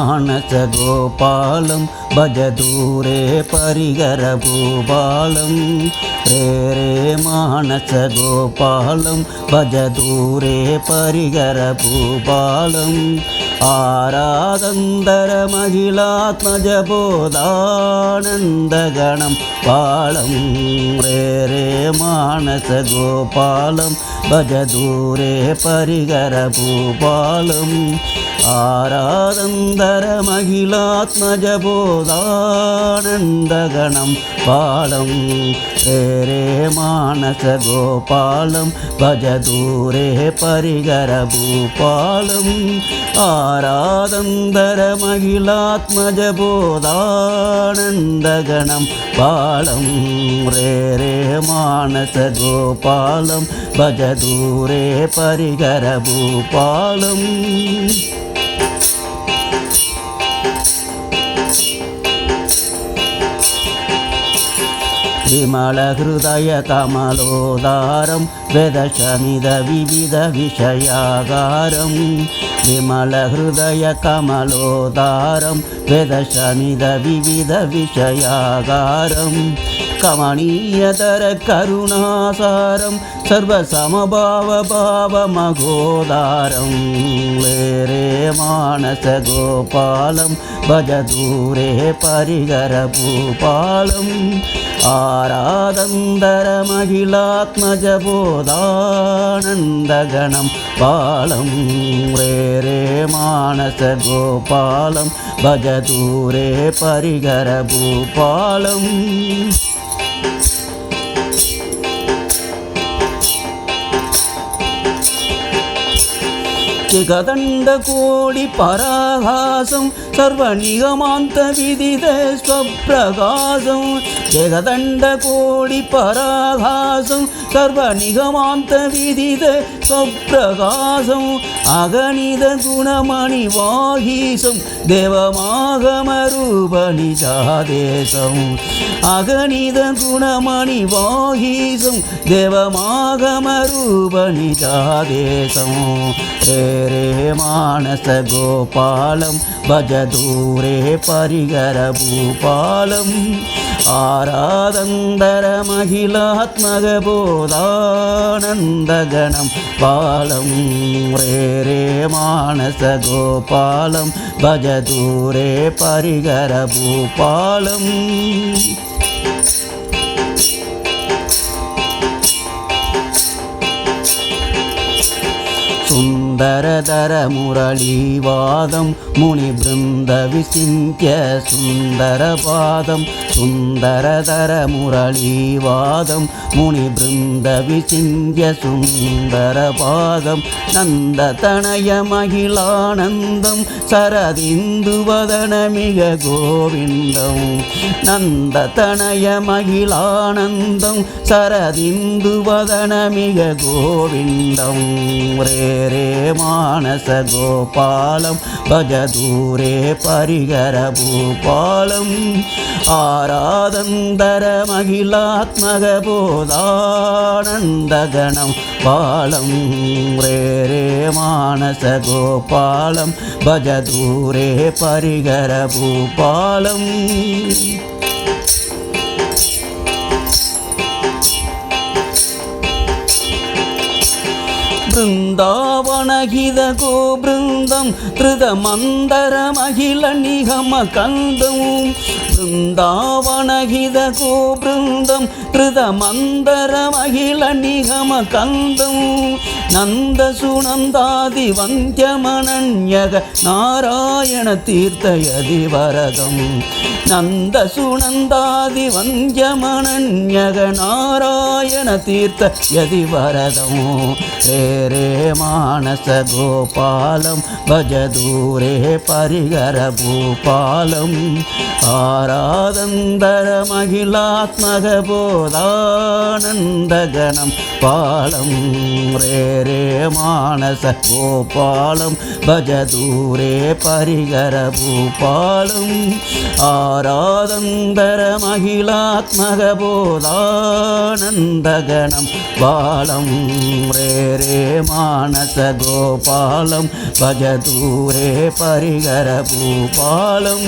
मानसगोपालं भज दूरे परिगरभूपालं रे रे मानसगोपालं भज दूरे परिगरभूपालम् आरादन्दरमहिलात्मजबोधानन्दगणं पालं रे रे मानसगोपालं भज ആരാതന്തരമഖിലാത്മജബോധാനന്ദഗണം പാളം രേ മാനസ ഗോപാളം ഭജ ദൂരേ പരികര ഭൂപാളം ആരാതന്തരമഖിലാത്മജബോധാനന്ദഗണം പാളം രേ മാനസ ഗോപാളം ഭജ ദൂരേ പരികര ഭൂപാളം విమళ హృదయ కమలోదారం వేదశమిద వివిధ విషయాగారం విమళ హృదయ కమలోదారం వేదశమిద వివిధ విషయాగారం கமனீயதர கருணாசாரம் சர்வசமபாவ பாவ மகோதாரம் வேரே மானச கோபாலம் பஜதூரே பரிகர பூபாலம். ஆராதந்தர மகிழாத்மஜ போதானந்தகணம் பாலம். வேரே மானச கோபாலம் பஜதூரே பரிகர பூபாலம். Thank you. ஏகதண்ட கோடி பராகாசம் சர்வநிகமாந்த விதித ஸ்வப்பிரகாசம். ஏகதண்ட கோடி பராகாசம் சர்வநிகமாந்த விதித ஸ்வப்பிரகாசம். அகணித குணமணி வாகீசம் தேவமாகமரூபனிஜாதேசம் அகணித குணமணி வாகீசம் தேவமாகமரூபனிஜாதேசம் ஏ रे मानसगोपालं भज दूरे परिगरभोपालम् आराधन्दरमहिलात्मगबोधानन्दगणं पालं रे मानसगोपालं भज दूरे परिगरभोपालम् சுந்தரதர முரளிவாதம் முனி பிருந்த விசிந்திய சுந்தரபாதம் சுந்தரதர முரளிவாதம் முனி பிருந்த விசிந்திய சுந்தரபாதம் நந்ததனய மகிழானந்தம் சரதிந்துவதன மிக கோவிந்தம் நந்ததனய மகிழானந்தம் சரதிந்துவதன மிக கோவிந்தம். ரே ரே వరదం నందసునందాది వంద్యమనన్యగ నారాయణ తీర్థ యది వరదం రే రే మానసగోపాలం భజ దూరే పరిగర భూపాలం ಬೃಂದಾವನಗಿದ ಗೋ ಬೃಂದಂ ಧೃತ ಮಂದರ ಮಹಿಳ ನಿಗಮ ಕಂದವು ಬೃಂದಾವನಗಿದ ಗೋ ಬೃಂದಂ ಧೃತ ಮಂದರ ಮಹಿಳ ನಿಗಮ ಕಂದವು ನಂದ ಸುನಂದಾದಿ ವಂದ್ಯಮನನ್ಯಗ ನಾರಾಯಣ ತೀರ್ಥಯದಿ ವರದಂ ನಂದ ಸುನಂದಾದಿ ವಂದ್ಯಮನನ್ಯಗ ನಾರಾಯಣ ತೀರ್ಥ ಯದಿ ವರದಂ ರೇ रे मानसगोपालं भज दूरे परिहरभूपालम् आरादन्दरमखिलात्मकबोधानन्दगणं पालं रे रे मानसगोपालं भज दूरे परिहरभूपालम् आरादन्दरमखिलात्मकबोधानन्दगणं बालं रे रे ரே மானச கோபாலம் பஜதூரே பரிகர பூபாலம்.